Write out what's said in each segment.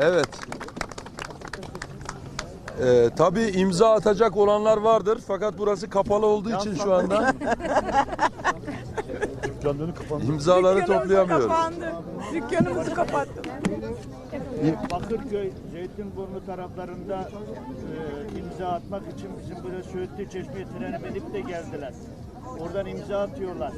Evet. Ee, tabii imza atacak olanlar vardır fakat burası kapalı olduğu için şu anda Dükkanlarını kapandı. imzaları toplayamıyoruz. kapandı. Dükkanımızı kapattık. Bakırköy, Zeytinburnu taraflarında e, imza atmak için bizim buraya Söğütlü Çeşme'ye trene binip de geldiler. Oradan imza atıyorlar.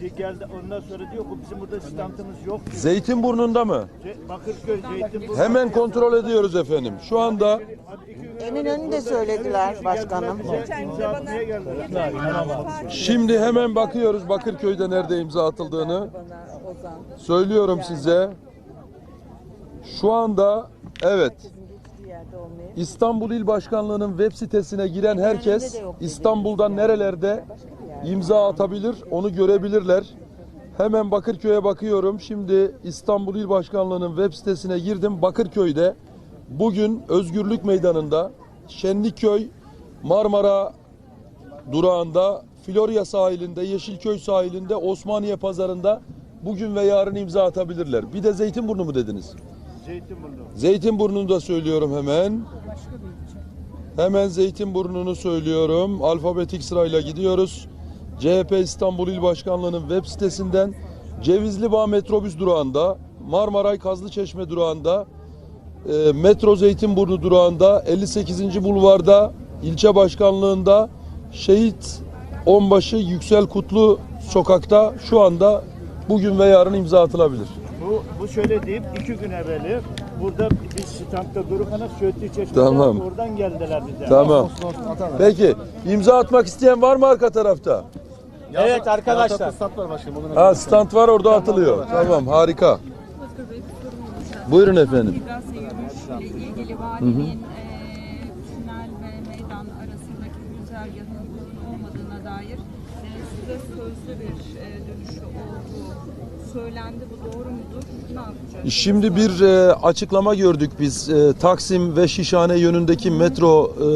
Geldi ondan sonra diyor ki bizim burada stantımız yok diyor. Zeytinburnu'nda mı? Ce- Bakırköy, Zeytinburnu. Hemen kontrol ediyoruz efendim. Şu anda Eminönü'nü de söylediler başkanım. geldiler. şimdi hemen bakıyoruz Bakırköy'de nerede imza atıldığını. Söylüyorum size. Şu anda evet İstanbul İl Başkanlığı'nın web sitesine giren herkes İstanbul'dan nerelerde imza atabilir onu görebilirler. Hemen Bakırköy'e bakıyorum. Şimdi İstanbul İl Başkanlığı'nın web sitesine girdim. Bakırköy'de bugün Özgürlük Meydanı'nda Şenlikköy Marmara durağında, Florya sahilinde, Yeşilköy sahilinde, Osmaniye pazarında bugün ve yarın imza atabilirler. Bir de Zeytinburnu mu dediniz? Zeytinburnu. Zeytinburnu'nu da söylüyorum hemen. Hemen Zeytinburnu'nu söylüyorum. Alfabetik sırayla gidiyoruz. CHP İstanbul İl Başkanlığı'nın web sitesinden Cevizli Bağ metrobüs durağında, Marmaray Kazlıçeşme durağında, e, Metro Zeytinburnu durağında, 58. Bulvarda, ilçe başkanlığında, Şehit Onbaşı Yüksel Kutlu sokakta şu anda bugün ve yarın imza atılabilir. Bu, bu şöyle diyeyim, iki gün evveli burada biz standta dururken Söğütlü Çeşme'den Tamam. oradan geldiler bize. Tamam. Peki imza atmak isteyen var mı arka tarafta? Evet arkadaşlar. Stat var başkanım. Onun Ha stand var orada atılıyor. Tamam harika. Buyurun efendim. İlgili valiliğin eee, tünel ve meydan arasındaki güzergahın uygun olmadığına dair eee, size sözlü bir eee, dönüşü olduğu söylendi. Bu doğru mudur? Ne yapacağız? Şimdi bir e, açıklama gördük biz E, Taksim ve Şişhane yönündeki metro e,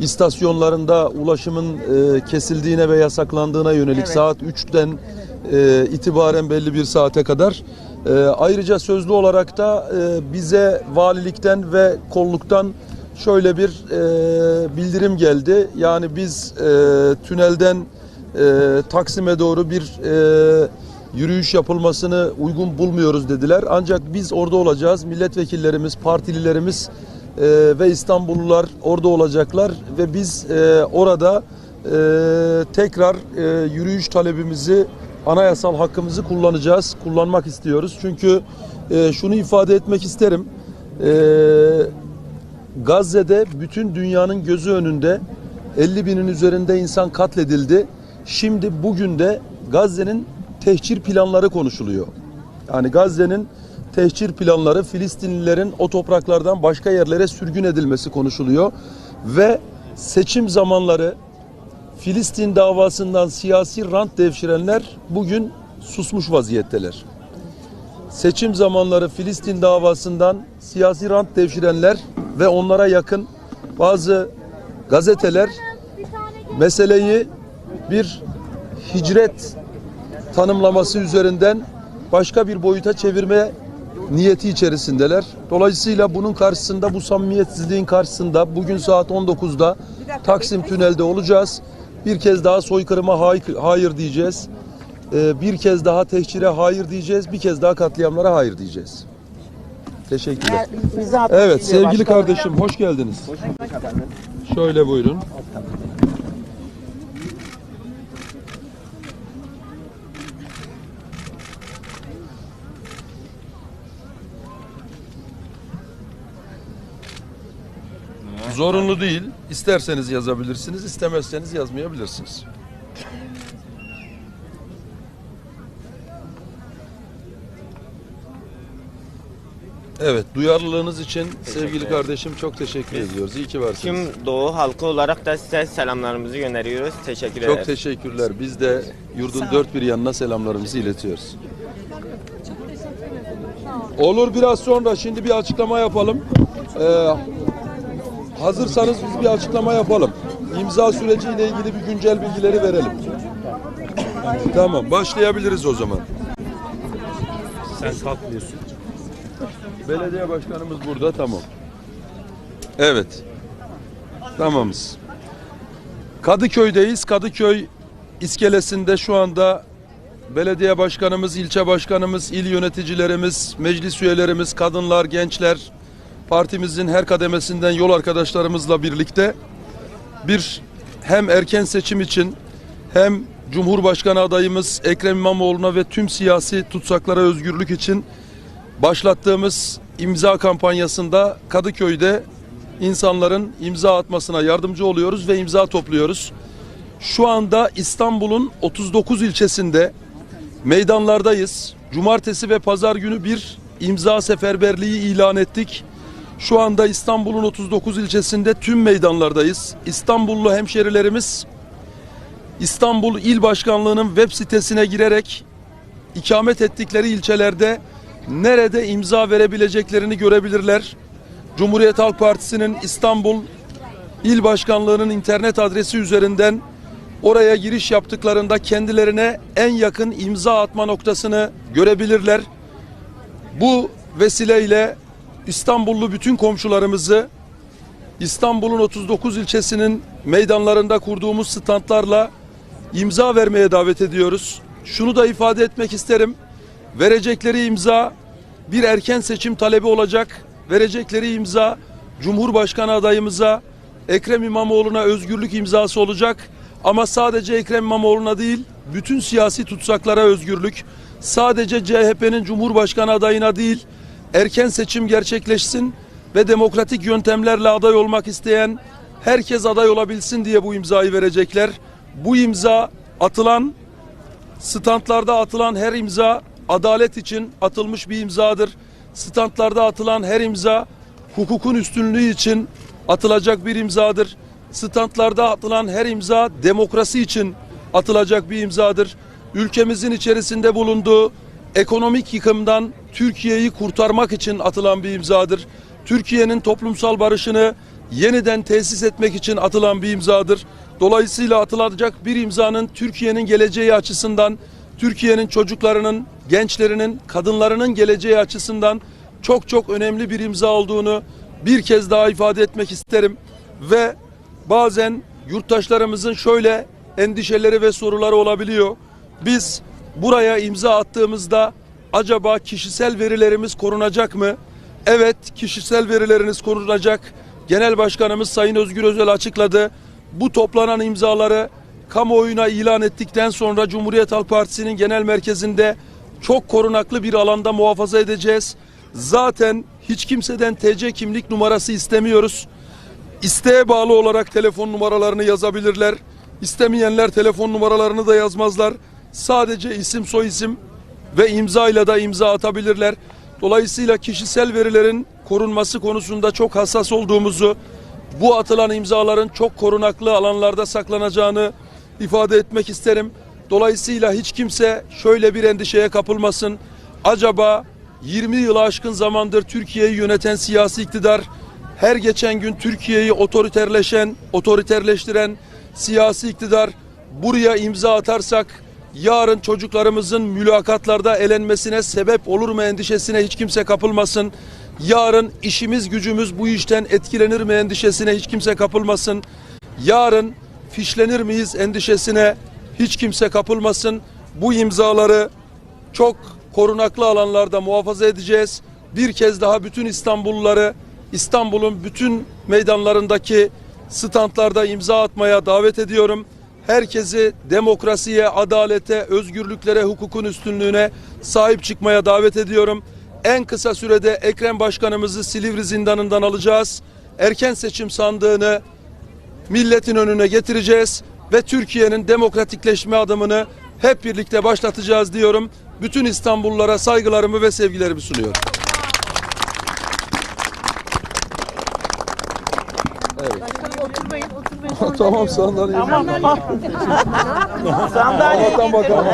istasyonlarında ulaşımın e, kesildiğine ve yasaklandığına yönelik Evet. saat 3'ten e, itibaren belli bir saate kadar. E, ayrıca sözlü olarak da e, bize valilikten ve kolluktan şöyle bir e, bildirim geldi. Yani biz e, tünelden e, Taksim'e doğru bir e, yürüyüş yapılmasını uygun bulmuyoruz dediler. Ancak biz orada olacağız. Milletvekillerimiz, partililerimiz e, ve İstanbullular orada olacaklar ve biz e, orada e, tekrar e, yürüyüş talebimizi, anayasal hakkımızı kullanacağız, kullanmak istiyoruz. Çünkü e, şunu ifade etmek isterim. E, Gazze'de bütün dünyanın gözü önünde 50 binin üzerinde insan katledildi. Şimdi bugün de Gazze'nin tehcir planları konuşuluyor. Yani Gazze'nin tehcir planları Filistinlilerin o topraklardan başka yerlere sürgün edilmesi konuşuluyor. Ve seçim zamanları Filistin davasından siyasi rant devşirenler bugün susmuş vaziyetteler seçim zamanları Filistin davasından siyasi rant devşirenler ve onlara yakın bazı gazeteler meseleyi bir hicret tanımlaması üzerinden başka bir boyuta çevirme niyeti içerisindeler. Dolayısıyla bunun karşısında bu samimiyetsizliğin karşısında bugün saat 19'da Taksim Tünel'de olacağız. Bir kez daha soykırıma hay- hayır diyeceğiz. Ee, bir kez daha tehcire hayır diyeceğiz. Bir kez daha katliamlara hayır diyeceğiz. Teşekkürler. Evet sevgili kardeşim hoş geldiniz. Şöyle buyurun. Zorunlu değil. İsterseniz yazabilirsiniz, istemezseniz yazmayabilirsiniz. Evet, duyarlılığınız için sevgili kardeşim çok teşekkür ediyoruz. İyi ki varsınız. Tüm Doğu halkı olarak da size selamlarımızı gönderiyoruz. Teşekkür Çok ederiz. teşekkürler. Biz de yurdun dört bir yanına selamlarımızı iletiyoruz. Olur biraz sonra şimdi bir açıklama yapalım. Ee, hazırsanız biz bir açıklama yapalım. İmza süreciyle ilgili bir güncel bilgileri verelim. Tamam başlayabiliriz o zaman. Sen kalk diyorsun. Belediye başkanımız burada tamam. Evet. Tamamız. Kadıköy'deyiz. Kadıköy iskelesinde şu anda belediye başkanımız, ilçe başkanımız, il yöneticilerimiz, meclis üyelerimiz, kadınlar, gençler, partimizin her kademesinden yol arkadaşlarımızla birlikte bir hem erken seçim için hem Cumhurbaşkanı adayımız Ekrem İmamoğlu'na ve tüm siyasi tutsaklara özgürlük için başlattığımız imza kampanyasında Kadıköy'de insanların imza atmasına yardımcı oluyoruz ve imza topluyoruz. Şu anda İstanbul'un 39 ilçesinde meydanlardayız. Cumartesi ve pazar günü bir imza seferberliği ilan ettik. Şu anda İstanbul'un 39 ilçesinde tüm meydanlardayız. İstanbullu hemşerilerimiz İstanbul İl Başkanlığı'nın web sitesine girerek ikamet ettikleri ilçelerde nerede imza verebileceklerini görebilirler. Cumhuriyet Halk Partisi'nin İstanbul İl Başkanlığı'nın internet adresi üzerinden oraya giriş yaptıklarında kendilerine en yakın imza atma noktasını görebilirler. Bu vesileyle İstanbullu bütün komşularımızı İstanbul'un 39 ilçesinin meydanlarında kurduğumuz standlarla imza vermeye davet ediyoruz. Şunu da ifade etmek isterim. Verecekleri imza bir erken seçim talebi olacak. Verecekleri imza Cumhurbaşkanı adayımıza Ekrem İmamoğlu'na özgürlük imzası olacak. Ama sadece Ekrem İmamoğlu'na değil, bütün siyasi tutsaklara özgürlük. Sadece CHP'nin Cumhurbaşkanı adayına değil, erken seçim gerçekleşsin ve demokratik yöntemlerle aday olmak isteyen herkes aday olabilsin diye bu imzayı verecekler. Bu imza atılan standlarda atılan her imza adalet için atılmış bir imzadır. Standlarda atılan her imza hukukun üstünlüğü için atılacak bir imzadır. Standlarda atılan her imza demokrasi için atılacak bir imzadır. Ülkemizin içerisinde bulunduğu ekonomik yıkımdan Türkiye'yi kurtarmak için atılan bir imzadır. Türkiye'nin toplumsal barışını yeniden tesis etmek için atılan bir imzadır. Dolayısıyla atılacak bir imzanın Türkiye'nin geleceği açısından, Türkiye'nin çocuklarının, gençlerinin, kadınlarının geleceği açısından çok çok önemli bir imza olduğunu bir kez daha ifade etmek isterim. Ve bazen yurttaşlarımızın şöyle endişeleri ve soruları olabiliyor. Biz buraya imza attığımızda acaba kişisel verilerimiz korunacak mı? Evet, kişisel verileriniz korunacak. Genel Başkanımız Sayın Özgür Özel açıkladı. Bu toplanan imzaları kamuoyuna ilan ettikten sonra Cumhuriyet Halk Partisi'nin genel merkezinde çok korunaklı bir alanda muhafaza edeceğiz. Zaten hiç kimseden TC kimlik numarası istemiyoruz. İsteğe bağlı olarak telefon numaralarını yazabilirler. İstemeyenler telefon numaralarını da yazmazlar. Sadece isim soyisim ve imza ile de imza atabilirler. Dolayısıyla kişisel verilerin korunması konusunda çok hassas olduğumuzu, bu atılan imzaların çok korunaklı alanlarda saklanacağını ifade etmek isterim. Dolayısıyla hiç kimse şöyle bir endişeye kapılmasın. Acaba 20 yılı aşkın zamandır Türkiye'yi yöneten siyasi iktidar her geçen gün Türkiye'yi otoriterleşen, otoriterleştiren siyasi iktidar buraya imza atarsak yarın çocuklarımızın mülakatlarda elenmesine sebep olur mu endişesine hiç kimse kapılmasın. Yarın işimiz gücümüz bu işten etkilenir mi endişesine hiç kimse kapılmasın. Yarın fişlenir miyiz endişesine hiç kimse kapılmasın. Bu imzaları çok korunaklı alanlarda muhafaza edeceğiz. Bir kez daha bütün İstanbulluları İstanbul'un bütün meydanlarındaki standlarda imza atmaya davet ediyorum. Herkesi demokrasiye, adalete, özgürlüklere, hukukun üstünlüğüne sahip çıkmaya davet ediyorum. En kısa sürede Ekrem Başkanımızı Silivri zindanından alacağız. Erken seçim sandığını milletin önüne getireceğiz ve Türkiye'nin demokratikleşme adımını hep birlikte başlatacağız diyorum. Bütün İstanbullulara saygılarımı ve sevgilerimi sunuyorum. Oturmayın. tamam sandalye. Sandalye Allah'tan bakalım.